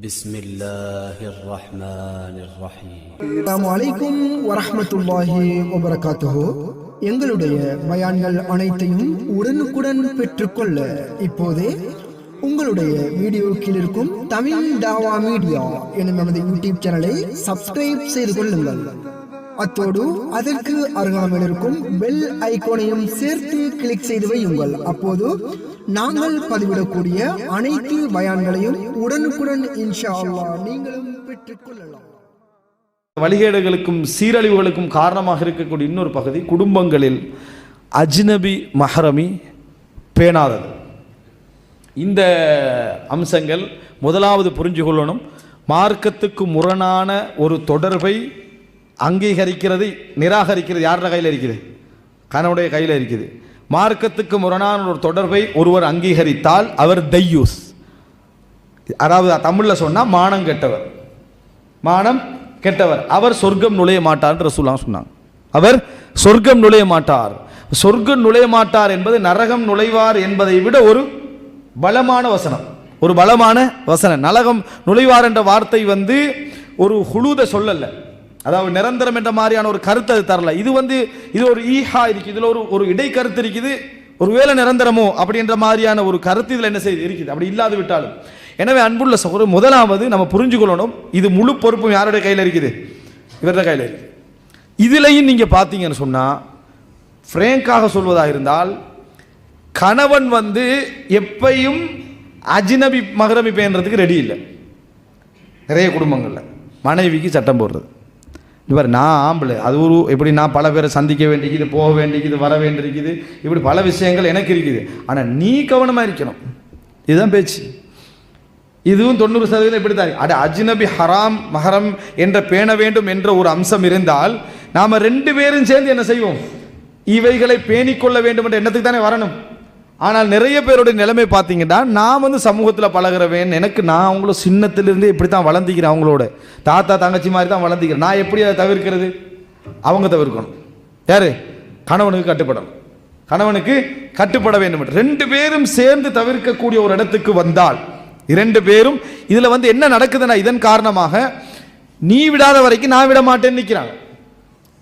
بسم الله الرحمن الرحيم அஸ்ஸலாமு அலைக்கும் வரஹ்மத்துல்லாஹி வபரகாத்துஹு எங்களுடைய பயான்கள் அனைத்தையும் உடனுக்குடன் பெற்றுக்கொள்ள இப்போதே உங்களுடைய வீடியோ கீழ் இருக்கும் தமிழ் தாவா மீடியா எனும் நமது யூடியூப் சேனலை சப்ஸ்கிரைப் செய்து கொள்ளுங்கள் அத்தோடு அதற்கு அருகாமல் இருக்கும் பெல் ஐகானையும் சேர்த்து கிளிக் செய்து வையுங்கள் அப்போது நாங்கள் பதிவிடக்கூடிய அனைத்து பயான்களையும் உடனுக்குடன் இன்ஷா அல்லாஹ் நீங்களும் பெற்றுக்கொள்ளலாம் வழிகேடுகளுக்கும் சீரழிவுகளுக்கும் காரணமாக இருக்கக்கூடிய இன்னொரு பகுதி குடும்பங்களில் அஜ்னபி மஹரமி பேணாதது. இந்த அம்சங்கள் முதலாவது புரிஞ்சு கொள்ளணும் மார்க்கத்துக்கு முரணான ஒரு தொடர்பை அங்கீகரிக்கிறது நிராகரிக்கிறது யாரோட கையில் இருக்குது? கணவனுடைய கையில் இருக்குது. மார்க்கத்துக்கு முரணான ஒரு தொடர்பை ஒருவர் அங்கீகரித்தால் அவர் தையூஸ். அதாவது தமிழில் சொன்னால் மானம் கெட்டவர். மானம் கெட்டவர். அவர் சொர்க்கம் நுழைய மாட்டார் ரசூலாம் சொன்னாங்க. அவர் சொர்க்கம் நுழைய மாட்டார். சொர்க்கம் நுழைய மாட்டார் என்பது நரகம் நுழைவார் என்பதை விட ஒரு பலமான வசனம். ஒரு பலமான வசனம். நலகம் நுழைவார் என்ற வார்த்தை வந்து ஒரு ஹுலூத சொல்லலை. அதாவது நிரந்தரம் என்ற மாதிரியான ஒரு கருத்து அது தரல. இது வந்து இது ஒரு ஈஹா இருக்குது இதுல ஒரு ஒரு இடைக்கருத்து இருக்குது. ஒரு வேலை நிரந்தரமோ அப்படின்ற மாதிரியான ஒரு கருத்து இதில் என்ன செய்து இருக்குது. அப்படி இல்லாது விட்டாலும். எனவே அன்புள்ள சகோதரர் முதலாவது நம்ம புரிஞ்சுக்கொள்ளணும் இது முழு பொறுப்பும் யாருடைய கையில் இருக்குது? இவருடைய கையில் இருக்குது. இதுலையும் நீங்கள் பார்த்தீங்கன்னு சொன்னால் ஃப்ரேங்காக சொல்வதாக இருந்தால் கணவன் வந்து எப்பையும் அஜினபி மகரமி பேன்றதுக்கு ரெடி இல்லை. நிறைய குடும்பங்களில். மனைவிக்கு சட்டம் போடுறது. இவர் நான் ஆம்பளை. அது ஒரு எப்படி நான் பல பேரை சந்திக்க வேண்டிக்குது போக வேண்டியது வர வேண்டியிருக்குது இப்படி பல விஷயங்கள் எனக்கு இருக்குது. ஆனால் நீ கவனமாக இருக்கணும். இதுதான் பேச்சு. இதுவும் தொண்ணூறு சதவீதம் இப்படி தான் அட அஜ்னபி ஹராம் மஹரம் என்ற பேண வேண்டும் என்ற ஒரு அம்சம் இருந்தால் நாம் ரெண்டு பேரும் சேர்ந்து என்ன செய்வோம்? இவைகளை பேணிக்கொள்ள வேண்டும் என்ற எண்ணத்துக்கு தானே வரணும். ஆனால் நிறைய பேருடைய நிலைமை பார்த்தீங்கன்னா நான் வந்து சமூகத்தில் பழகிறவேன் எனக்கு நான் அவங்கள சின்னத்திலிருந்தே இப்படி தான் வளர்ந்திக்கிறேன் அவங்களோட. தாத்தா தங்கச்சி மாதிரி தான் வளர்ந்திக்கிறேன். நான் எப்படி அதை தவிர்க்கிறது? அவங்க தவிர்க்கணும். யார்? கணவனுக்கு கட்டுப்படணும். கணவனுக்கு கட்டுப்பட வேண்டும். ரெண்டு பேரும் சேர்ந்து தவிர்க்கக்கூடிய ஒரு இடத்துக்கு வந்தால் இரண்டு பேரும் இதில் வந்து என்ன நடக்குதுன்னா இதன் காரணமாக நீ விடாத வரைக்கும் நான் விட மாட்டேன்னு நிற்கிறாங்க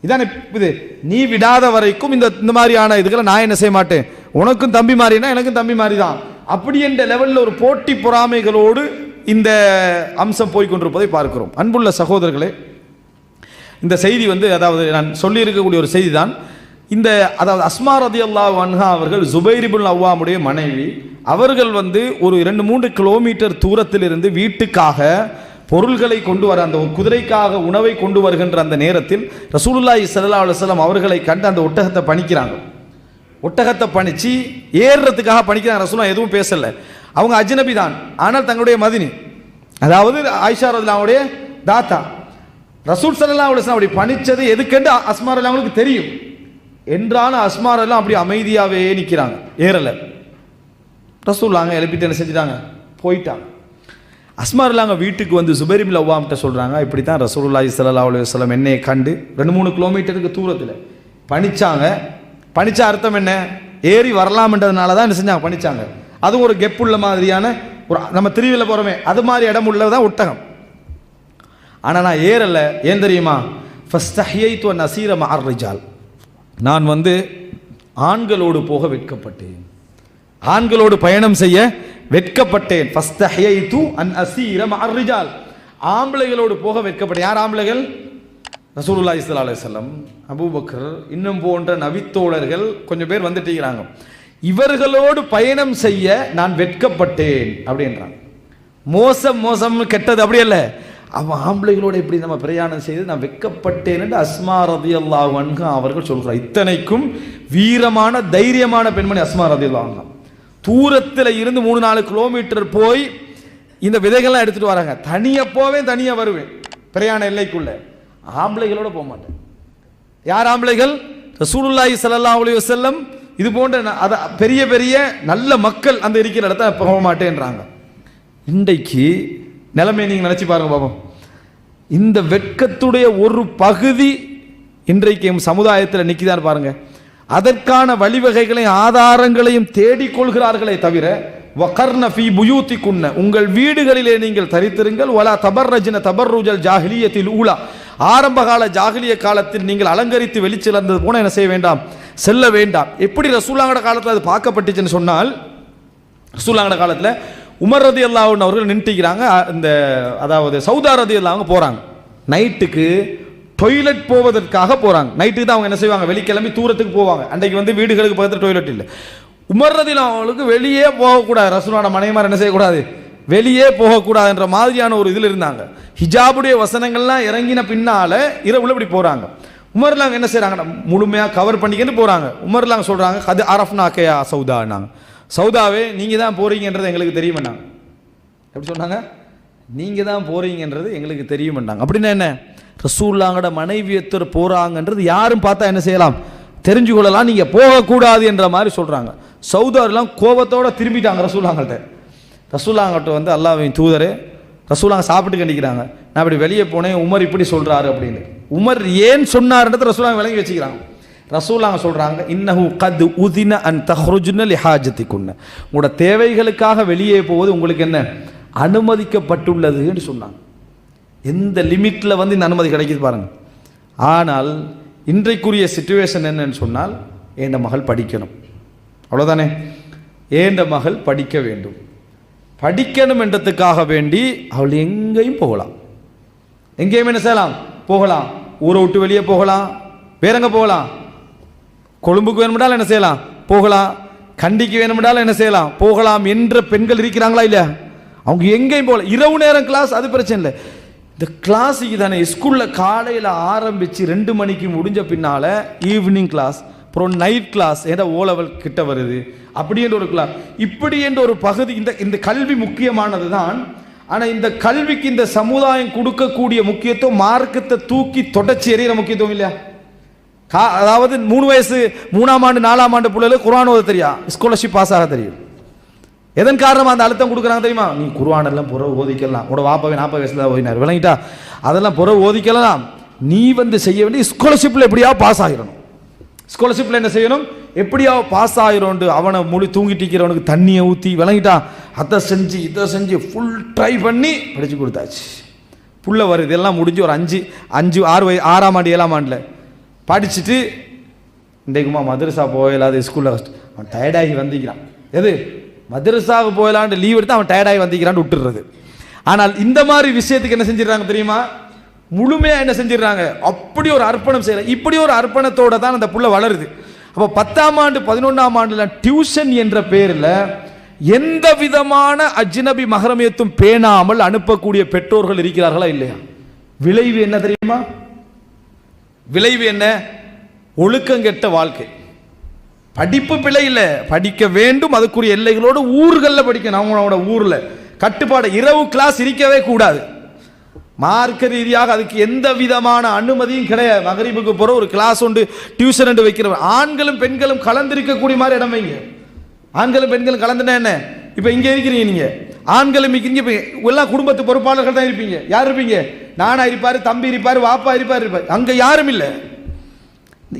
இதானே இது? நீ விடாத வரைக்கும் இந்த இந்த மாதிரியான இதுகளை நான் என்ன செய்ய மாட்டேன்? உனக்கும் தம்பி மாறினா எனக்கும் தம்பி மாதிரி தான் அப்படி என்ற லெவலில் ஒரு போட்டி பொறாமைகளோடு இந்த அம்சம் போய்கொண்டிருப்பதை பார்க்கிறோம். அன்புள்ள சகோதரர்களே இந்த செய்தி வந்து அதாவது நான் சொல்லியிருக்கக்கூடிய ஒரு செய்தி தான் இந்த அதாவது அஸ்மா ரதி அல்லாஹ் அன்ஹா அவர்கள் ஜுபைரிபுல் அவ்வாமுடைய மனைவி அவர்கள் வந்து ஒரு இரண்டு மூன்று கிலோமீட்டர் தூரத்தில் இருந்து வீட்டுக்காக பொருள்களை கொண்டு வர அந்த குதிரைக்காக உணவை கொண்டு வருகின்ற அந்த நேரத்தில் ரசூலுல்லாஹி சல்லா அலுவலம் அவர்களை கண்டு அந்த ஒட்டகத்தை பணிக்கிறாங்க. ஒட்டகத்தை பணிச்சு ஏறுறதுக்காக பணிக்கிறாங்க ரசூலா எதுவும் பேசலை. அவங்க அஜ்னபி தான் ஆனால் தங்களுடைய மதினி. அதாவது ஆயிஷா ரதிலாவுடைய தாத்தா. ரசூல் சல்லா அலுவலாம் அப்படி பணிச்சது எதுக்கென்று அஸ்மார் அவங்களுக்கு தெரியும். என்றாலும் அஸ்மார் எல்லாம் அப்படி அமைதியாகவே நிற்கிறாங்க ஏறலை. ரசூல்லாங்க எழுப்பிட்டு என்ன செஞ்சுட்டாங்க? போயிட்டாங்க. அஸ்மார் இல்லாங்க வீட்டுக்கு வந்து சுபரிம் அவ்வாம்கிட்ட சொல்கிறாங்க இப்படி தான் ரசூலுல்லாஹி சல்லா அலைஹி வஸல்லம் என்னையை கண்டு ரெண்டு மூணு கிலோமீட்டருக்கு தூரத்தில் பணிச்சாங்க. பணிச்ச அர்த்தம் என்ன? ஏறி வரலாம்ன்றதுனால தான் என்ன செஞ்சாங்க? பணிச்சாங்க அதுவும் ஒரு கெப்புள்ள மாதிரியான ஒரு நம்ம திருவியில் போகிறோமே அது மாதிரி இடம் உள்ளது தான் ஒட்டகம். ஆனால் நான் ஏறலை. ஏன் தெரியுமா? ஃபஸ்ட் ஹியைத்துவ நசீர மார்ரிஜால் நான் வந்து ஆண்களோடு போக வெட்கப்பட்டேன். ஆண்களோடு பயணம் செய்ய வெட்கப்பட்டேன். ஃபஸ்ட் ஹியைத்து அன் அசீர மார்ரிஜால் ஆம்பளைகளோடு போக வெட்கப்பட்டேன். யார் ஆம்பளைகள்? ரசூலுல்லா இஸ்லா அலுவலம் வஸல்லம் அபூபக்கர் இன்னும் போன்ற நவித்தோழர்கள் கொஞ்சம் பேர் வந்துட்டீங்கிறாங்க. இவர்களோடு பயணம் செய்ய நான் வெட்கப்பட்டேன் அப்படின்றாங்க. மோசம் மோசம் கெட்டது அப்படி அல்ல. அவன் ஆம்பளைகளோடு இப்படி நம்ம பிரயாணம் செய்து நான் வெட்கப்பட்டேன் என்று அஸ்மா ரதி அல்லாஹ் அவர்கள் சொல்கிறார். இத்தனைக்கும் வீரமான தைரியமான பெண்மணி அஸ்மா ரதி அல்லாஹ் தூரத்தில் இருந்து மூணு நாலு கிலோமீட்டர் போய் இந்த விதைகள்லாம் எடுத்துகிட்டு வராங்க. தனியாக போவேன் தனியாக வருவேன். பிரயாண எல்லைக்குள்ளே. ஆம்பளைகளோட போக மாட்டேன். யார் ஆம்பளைகள்? ரசூலுல்லாஹி சல்லா அலி வசல்லம் இது போன்ற அதை அத பெரிய பெரிய நல்ல மக்கள் அந்த இருக்கிற இடத்த போக மாட்டேன்றாங்க. இன்றைக்கு நிலைமையை நீங்கள் நினச்சி பாருங்க பாப்போம் இந்த வெட்கத்துடைய ஒரு பகுதி இன்றைக்கு எம் சமுதாயத்தில் நிற்கிதான் பாருங்க. அதற்கான வழிவகைகளையும் ஆதாரங்களையும் தேடிக்கொள்கிறார்களே தவிர வகர்ன ஃபீ உங்கள் வீடுகளிலே நீங்கள் தரித்திருங்கள் வலா தபர் ரூஜல் ஜாஹிலியத்தில் ஊலா. ஆரம்பகால ஜாகிலிய காலத்தில் நீங்கள் அலங்கரித்து வெளிச்சிறந்தது போன என்ன செய்ய வேண்டாம்? செல்ல வேண்டாம். எப்படி ரசூலாங்கட காலத்தில் அது பார்க்கப்பட்டுச்சுன்னு சொன்னால் ரசூலாங்கட காலத்தில் உமர் ரதி அல்லாஹ்னு அவர்கள் நின்றுக்கிறாங்க. இந்த அதாவது சவுதா ரதி அல்லாவங்க போகிறாங்க நைட்டுக்கு டொய்லெட் போவதற்காக போகிறாங்க நைட்டுக்கு தான் அவங்க என்ன செய்வாங்க? வெளிக்கிழமை தூரத்துக்கு போவாங்க. அன்றைக்கு வந்து வீடுகளுக்கு பக்கத்தில் டொய்லெட் இல்லை. உமர் ரதி அவங்களுக்கு வெளியே போகக்கூடாது. ரசூலான மனைவிமார் என்ன செய்யக்கூடாது? வெளியே போகக்கூடாதுன்ற மாதிரியான ஒரு இதில் இருந்தாங்க. ஹிஜாபுடைய வசனங்கள்லாம் இறங்கின பின்னால இரவுல இப்படி போகிறாங்க உமர்லாங்க என்ன செய்கிறாங்க முழுமையாக கவர் பண்ணிக்கிட்டு போகிறாங்க உமர்லாங்க சொல்கிறாங்க அது அரஃப்னாக்கையா சவுதான்னாங்க சவுதாவே நீங்கள் தான் போறீங்கன்றது எங்களுக்கு தெரியுமென்னாங்க எப்படி சொன்னாங்க? நீங்கள் தான் போறீங்கன்றது எங்களுக்கு தெரியுமென்னாங்க அப்படின்னா என்ன? ரசூல்லாங்கட மனைவியத்தர் போகிறாங்கன்றது யாரும் பார்த்தா என்ன செய்யலாம்? தெரிஞ்சு கொள்ளலாம். நீங்கள் போகக்கூடாது என்ற மாதிரி சொல்கிறாங்க சவுதார்லாம் கோபத்தோட திரும்பிட்டாங்க ரசூல்லாங்கள்ட்ட. ரசூலாங்கிட்ட வந்து அல்லாவின் தூதரே ரசூலாங்க சாப்பிட்டு கண்டிக்கிறாங்க. நான் இப்படி வெளியே போனேன் உமர் இப்படி சொல்கிறாரு அப்படின்னு. உமர் ஏன் சொன்னார்ன்றது ரசூலாங்க விளங்கி வச்சுக்கிறாங்க. ரசூலாங்க சொல்கிறாங்க இன்னஹு கத் உதின அன் தஹ்ருஜுன லிஹாஜத்திக்குன்ன உங்களோட தேவைகளுக்காக வெளியே போவது உங்களுக்கு என்ன? அனுமதிக்கப்பட்டுள்ளதுன்னு சொன்னாங்க. எந்த லிமிட்டில் வந்து இந்த அனுமதி கிடைக்குது பாருங்கள் ஆனால் இன்றைக்குரிய சுச்சுவேஷன் என்னன்னு சொன்னால் என் மகள் படிக்கணும்? அவ்வளோதானே ஏண்ட மகள் படிக்க வேண்டும்? படிக்கணும் என்றதுக்காக வேண்டி அவள் எங்கேயும் போகலாம். எங்கேயும் என்ன செய்யலாம்? போகலாம். ஊரை விட்டு வெளியே போகலாம். வேறங்க போகலாம்? கொழும்புக்கு வேணுமென்றால் என்ன செய்யலாம்? போகலாம். கண்டிக்கு வேணுமென்றால் என்ன செய்யலாம்? போகலாம் என்ற பெண்கள் இருக்கிறாங்களா இல்லையா? அவங்க எங்கேயும் போகலாம் இரவு நேரம் கிளாஸ் அது பிரச்சனை இல்லை. இந்த கிளாஸுக்கு தானே ஸ்கூலில் காலையில் ஆரம்பித்து ரெண்டு மணிக்கு முடிஞ்ச பின்னால் ஈவினிங் கிளாஸ் அப்புறம் நைட் கிளாஸ் ஏதோ ஓ லெவல் கிட்ட வருது? அப்படி என்ற ஒரு கிளாஸ் இப்படி என்ற ஒரு பகுதி இந்த இந்த கல்வி முக்கியமானது தான் ஆனால் இந்த கல்விக்கு இந்த சமுதாயம் கொடுக்கக்கூடிய முக்கியத்துவம் மார்க்கத்தை தூக்கி தொடச்சி எறிகிற முக்கியத்துவம் இல்லையா? கா அதாவது மூணு வயசு மூணாம் ஆண்டு நாலாம் ஆண்டு பிள்ளைகளுக்கு குரான் ஓத தெரியா? ஸ்காலர்ஷிப் பாஸ் ஆக தெரியும். எதன் காரணமாக அந்த அழுத்தம் கொடுக்குறாங்க தெரியுமா? நீ குருவான் எல்லாம் புற ஓதிக்கலாம். உட வாப்பாவே நாற்பது வயசுல ஓதினார். விளங்கிட்டா? அதெல்லாம் புற ஓதிக்கலாம். நீ வந்து செய்ய வேண்டிய ஸ்காலர்ஷிப்பில் எப்படியா பாஸ் ஆகிடணும். ஸ்காலர்ஷிப்பில் என்ன செய்யணும்? எப்படியா பாஸ் ஆகிரோண்டு அவனை முழு தூங்கிட்டிருக்கிறவனுக்கு தண்ணியை ஊற்றி விளங்கிட்டான். அதை செஞ்சு இதை செஞ்சு ஃபுல் ட்ரை பண்ணி படித்து கொடுத்தாச்சு. புள்ள வருது இதெல்லாம் முடிஞ்சு ஒரு அஞ்சு அஞ்சு ஆறு வய ஆறாம் ஆண்டு ஏழாம் ஆண்டில். படிச்சுட்டு இன்றைக்குமா மதரசா போயிடாது ஸ்கூலில் அவன் டயர்டாகி வந்திக்கிறான். எது? மதரசாவுக்கு போயிடலான்ட்டு லீவ் எடுத்து அவன் டயர்டாகி வந்திக்கிறான்னு விட்டுடுறது. ஆனால் இந்த மாதிரி விஷயத்துக்கு என்ன செஞ்சிடறாங்க தெரியுமா? முழுமையாக என்ன செஞ்சிடறாங்க? அப்படி ஒரு அர்ப்பணம் செய்யற இப்படி ஒரு அர்ப்பணத்தோடு தான் அந்த புள்ள வளருது. அப்போ பத்தாம் ஆண்டு பதினொன்றாம் ஆண்டில் டியூஷன் என்ற பேரில் எந்த விதமான அஜ்னபி மகரமியத்தும் பேணாமல் அனுப்பக்கூடிய பெற்றோர்கள் இருக்கிறார்களா இல்லையா? விளைவு என்ன தெரியுமா? விளைவு என்ன? ஒழுக்கங்கெட்ட வாழ்க்கை. படிப்பு பிழை இல்லை. படிக்க வேண்டும் அதுக்குரிய எல்லைகளோடு ஊர்களில் படிக்கணும். அவங்களோட ஊரில். கட்டுப்பாடு இரவு கிளாஸ் இருக்கவே கூடாது. மார்க்க ரீதியாக அதுக்கு எந்த விதமான அனுமதியும் கிடையாது. மகரிபுக்கு போகிற ஒரு கிளாஸ் உண்டு டியூஷன் என்று வைக்கிறவர் ஆண்களும் பெண்களும் கலந்திருக்கக்கூடிய மாதிரி இடம் வைங்க. ஆண்களும் பெண்களும் கலந்துனா என்ன? இப்போ இங்கே இருக்கிறீங்க நீங்கள் ஆண்களும் இங்கே இப்போ எல்லாம் குடும்பத்து பொறுப்பாளர்கள் தான் இருப்பீங்க. யார் இருப்பீங்க? நானா இருப்பார் தம்பி இருப்பார் வாப்பா இருப்பார் இருப்பார். அங்கே யாரும் இல்லை.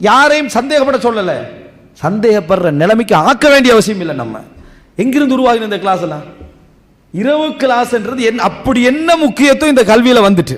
யாரையும் சந்தேகப்பட சொல்லலை. சந்தேகப்படுற நிலைமைக்கு ஆக்க வேண்டிய அவசியம் இல்லை நம்ம. எங்கிருந்து உருவாகின இந்த கிளாஸ் எல்லாம்? இரவு கிளாஸ்ன்றது என்ன அப்படி என்ன முக்கியத்துவம் இந்த கல்வியில் வந்துட்டு?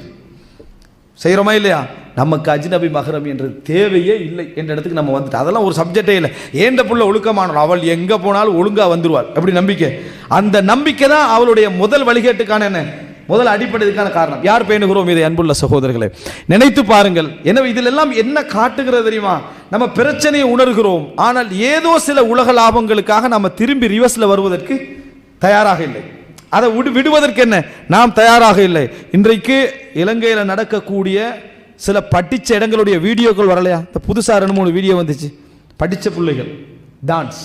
செய்கிறோமா இல்லையா? நமக்கு அஜ்நபி மகரம் என்ற தேவையே இல்லை என்ற இடத்துக்கு நம்ம வந்துட்டு. அதெல்லாம் ஒரு சப்ஜெக்டே இல்லை. ஏண்ட புள்ள ஒழுக்கமானோம் அவள் எங்கே போனாலும் ஒழுங்காக வந்துருவாள். அப்படி நம்பிக்கை. அந்த நம்பிக்கை தான் அவளுடைய முதல் வழிகேட்டுக்கான என்ன? முதல் அடிப்படைக்கான காரணம். யார் பேணுகிறோம் இதை அன்புள்ள சகோதரர்களே? நினைத்து பாருங்கள். எனவே இதில் எல்லாம் என்ன காட்டுகிறது தெரியுமா? நம்ம பிரச்சனையை உணர்கிறோம். ஆனால் ஏதோ சில உலக லாபங்களுக்காக நம்ம திரும்பி ரிவர்ஸில் வருவதற்கு தயாராக இல்லை. அதை விடு விடுவதற்கு என்ன நாம் தயாராக இல்லை. இன்றைக்கு இலங்கையில் நடக்கக்கூடிய சில படித்த இடங்களுடைய வீடியோக்கள் வரலையா? இந்த புதுசாக ரெண்டு மூணு வீடியோ வந்துச்சு. படித்த பிள்ளைகள் டான்ஸ்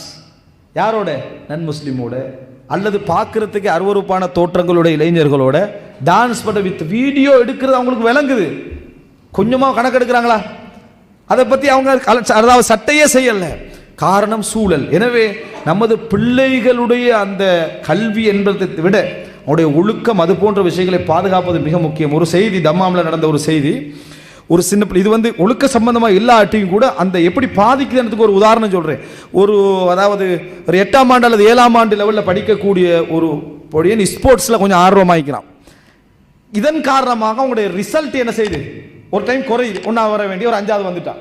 யாரோட? நன் முஸ்லீமோட. அல்லது பார்க்குறதுக்கு அருவருப்பான தோற்றங்களோட இளைஞர்களோட. டான்ஸ் பண்ண வித் வீடியோ எடுக்கிறது அவங்களுக்கு விளங்குது. கொஞ்சமாக கணக்கெடுக்கிறாங்களா அதை பற்றி அவங்க அதாவது சட்டையே செய்யல. காரணம் சூழல். எனவே நமது பிள்ளைகளுடைய அந்த கல்வி என்பதை விட அவருடைய ஒழுக்கம் அது போன்ற விஷயங்களை பாதுகாப்பது மிக முக்கியம். ஒரு செய்தி தம்மாமில் நடந்த ஒரு செய்தி. ஒரு சின்ன பிள்ளை இது வந்து ஒழுக்க சம்பந்தமாக எல்லா ஆட்டையும் கூட அந்த எப்படி பாதிக்குதுன்றதுக்கு ஒரு உதாரணம் சொல்கிறேன் ஒரு அதாவது ஒரு எட்டாம் ஆண்டு அல்லது ஏழாம் ஆண்டு லெவலில் படிக்கக்கூடிய ஒரு பொடியன் ஸ்போர்ட்ஸில் கொஞ்சம் ஆர்வமாகிக்கிறான் இதன் காரணமாக அவங்களுடைய ரிசல்ட் என்ன செய்யுது ஒரு டைம் குறையுது ஒன்றா வர வேண்டிய ஒரு அஞ்சாவது வந்துட்டான்.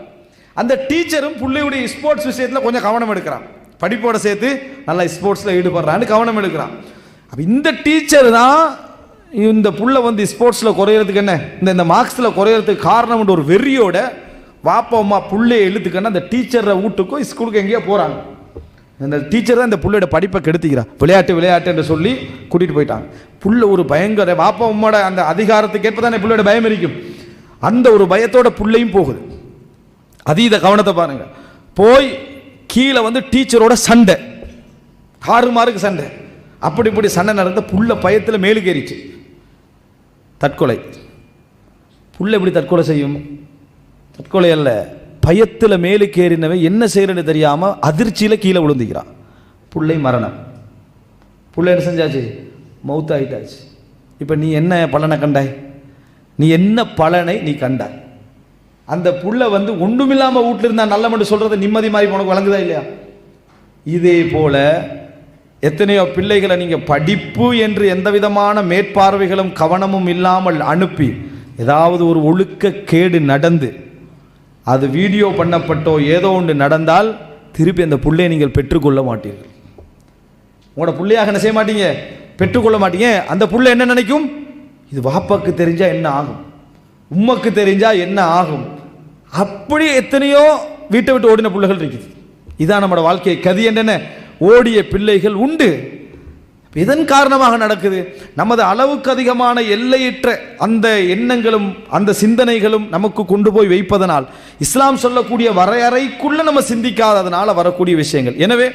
அந்த டீச்சரும் பிள்ளையுடைய ஸ்போர்ட்ஸ் விஷயத்தில் கொஞ்சம் கவனம் எடுக்கிறான். படிப்போட சேர்த்து நல்லா ஸ்போர்ட்ஸில் ஈடுபடுறான்னு கவனம் எடுக்கிறான். அப்போ இந்த டீச்சர் தான் இந்த புள்ள வந்து ஸ்போர்ட்ஸில் குறையிறதுக்கு என்ன? இந்த இந்த மார்க்ஸில் குறையிறதுக்கு காரணம்ன்ற ஒரு வெறியோட வாப்பம்மா புள்ளையை இழுத்துக்கன்னா அந்த டீச்சரை வீட்டுக்கும் ஸ்கூலுக்கு எங்கேயோ போகிறாங்க அந்த டீச்சர் தான் இந்த பிள்ளையோட படிப்பை கெடுத்துக்கிறா விளையாட்டு விளையாட்டு என்று சொல்லி கூட்டிகிட்டு போயிட்டாங்க. புள்ள ஒரு பயங்கர வாப்பா உம்மோட அந்த அதிகாரத்துக்கு ஏற்ப தானே பிள்ளையோட பயம் இருக்கும். அந்த ஒரு பயத்தோட புள்ளையும் போகுது. அதீத கவனத்தை பாருங்கள் போய் கீழே வந்து டீச்சரோட சண்டை. ஆறு மாருக்கு சண்டை. அப்படி இப்படி சண்டை நடந்த புள்ள பயத்தில் மேலுக்கு ஏறிச்சு தற்கொலை. புள்ள எப்படி தற்கொலை செய்யும்? தற்கொலை அல்ல. பயத்தில் மேலுக்கு ஏறினவன் என்ன செய்யறன்னு தெரியாமல் அதிர்ச்சியில் கீழே விழுந்துக்கிறான். புள்ளை மரணம். புள்ள என்ன செஞ்சாச்சு? மவுத்தாயிட்டாச்சு. இப்போ நீ என்ன பலனை கண்டாய்? நீ என்ன பலனை நீ கண்டாய்? அந்த புள்ள வந்து ஒன்றுமில்லாமல் வீட்டில் இருந்தால் நல்ல மட்டும் சொல்கிறத நிம்மதி மாதிரி உனக்கு வழங்குதா இல்லையா? இதே போல எத்தனையோ பிள்ளைகளை நீங்கள் படிப்பு என்று எந்த விதமான மேற்பார்வைகளும் கவனமும் இல்லாமல் அனுப்பி ஏதாவது ஒரு ஒழுக்க கேடு நடந்து அது வீடியோ பண்ணப்பட்டோ ஏதோ ஒன்று நடந்தால் திருப்பி அந்த புள்ளையை நீங்கள் பெற்றுக்கொள்ள மாட்டீர்கள். உங்களோட பிள்ளையாக என்ன செய்ய மாட்டீங்க? பெற்றுக்கொள்ள மாட்டீங்க. அந்த பிள்ளை என்ன நினைக்கும்? இது வாப்பாக்கு தெரிஞ்சால் என்ன ஆகும்? உம்மக்கு தெரிஞ்சால் என்ன ஆகும்? அப்படி எத்தனையோ வீட்டை விட்டு ஓடின பிள்ளைகள் இருக்குது. இதான் நம்மளோட வாழ்க்கை கதி என்னென்ன ஓடிய பிள்ளைகள் உண்டு. இதன் காரணமாக நடக்குது? நமது அளவுக்கு அதிகமான எல்லையற்ற அந்த எண்ணங்களும் அந்த சிந்தனைகளும் நமக்கு கொண்டு போய் வைப்பதனால் இஸ்லாம் சொல்லக்கூடிய வரையறைக்குள்ள நம்ம சிந்திக்காததுனால வரக்கூடிய விஷயங்கள். எனவே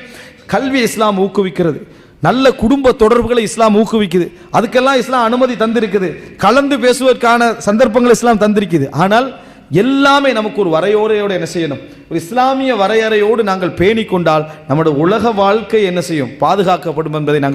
கல்வி இஸ்லாம் ஊக்குவிக்கிறது. நல்ல குடும்ப தொடர்புகளை இஸ்லாம் ஊக்குவிக்குது. அதுக்கெல்லாம் இஸ்லாம் அனுமதி தந்திருக்குது. கலந்து பேசுவதற்கான சந்தர்ப்பங்கள் இஸ்லாம் தந்திருக்குது. ஆனால் எல்லாமே நமக்கு ஒரு வரையோரையோடு என்ன செய்யணும்? ஒரு இஸ்லாமிய வரையறையோடு நாங்கள் பேணிக்கொண்டால் நம்முடைய உலக வாழ்க்கை என்ன செய்யும்? பாதுகாக்கப்படும் என்பதை நாங்கள்